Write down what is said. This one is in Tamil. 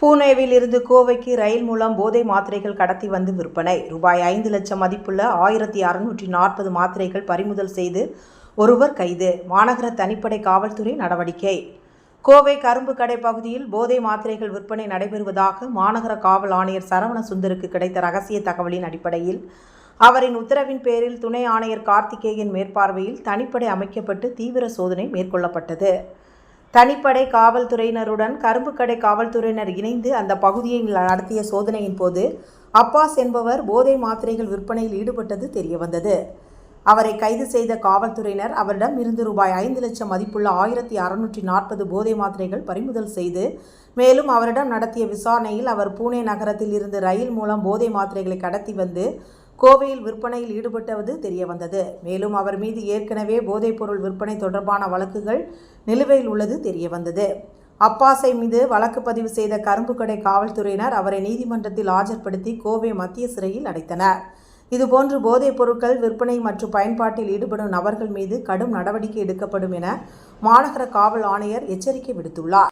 பூனேவில் இருந்து கோவைக்கு ரயில் மூலம் போதை மாத்திரைகள் கடத்தி வந்து விற்பனை. ரூபாய் ஐந்து லட்சம் மதிப்புள்ள ஆயிரத்தி அறுநூற்றி நாற்பது மாத்திரைகள் பறிமுதல் செய்து ஒருவர் கைது. மாநகர தனிப்படை காவல்துறை நடவடிக்கை. கோவை கரும்பு கடை பகுதியில் போதை மாத்திரைகள் விற்பனை நடைபெறுவதாக மாநகர காவல் ஆணையர் சரவண சுந்தருக்கு கிடைத்த ரகசிய தகவலின் அடிப்படையில் அவரின் உத்தரவின் பேரில் துணை ஆணையர் கார்த்திகேயன் மேற்பார்வையில் தனிப்படை அமைக்கப்பட்டு தீவிர சோதனை மேற்கொள்ளப்பட்டது. தனிப்படை காவல்துறையினருடன் கரும்புக்கடை காவல்துறையினர் இணைந்து அந்த பகுதியை நடத்திய சோதனையின் போது அப்பாஸ் என்பவர் போதை மாத்திரைகள் விற்பனையில் ஈடுபட்டது தெரியவந்தது. அவரை கைது செய்த காவல்துறையினர் அவரிடம் இருந்து ரூபாய் ஐந்து லட்சம் மதிப்புள்ள ஆயிரத்தி அறுநூற்றி நாற்பது போதை மாத்திரைகள் பறிமுதல் செய்து மேலும் அவரிடம் நடத்திய விசாரணையில் அவர் பூனே நகரத்தில் இருந்து ரயில் மூலம் போதை மாத்திரைகளை கடத்தி வந்து கோவையில் விற்பனையில் ஈடுபட்டது தெரியவந்தது. மேலும் அவர் மீது ஏற்கனவே போதைப்பொருள் விற்பனை தொடர்பான வழக்குகள் நிலுவையில் உள்ளது தெரியவந்தது. அப்பாசை மீது வழக்கு பதிவு செய்த கரும்புக்கடை காவல்துறையினர் அவரை நீதிமன்றத்தில் ஆஜர்படுத்தி கோவை மத்திய சிறையில் அடைத்தனர். இதுபோன்று போதைப் பொருட்கள் விற்பனை மற்றும் பயன்பாட்டில் ஈடுபடும் நபர்கள் மீது கடும் நடவடிக்கை எடுக்கப்படும் என மாநகர காவல் ஆணையர் எச்சரிக்கை விடுத்துள்ளார்.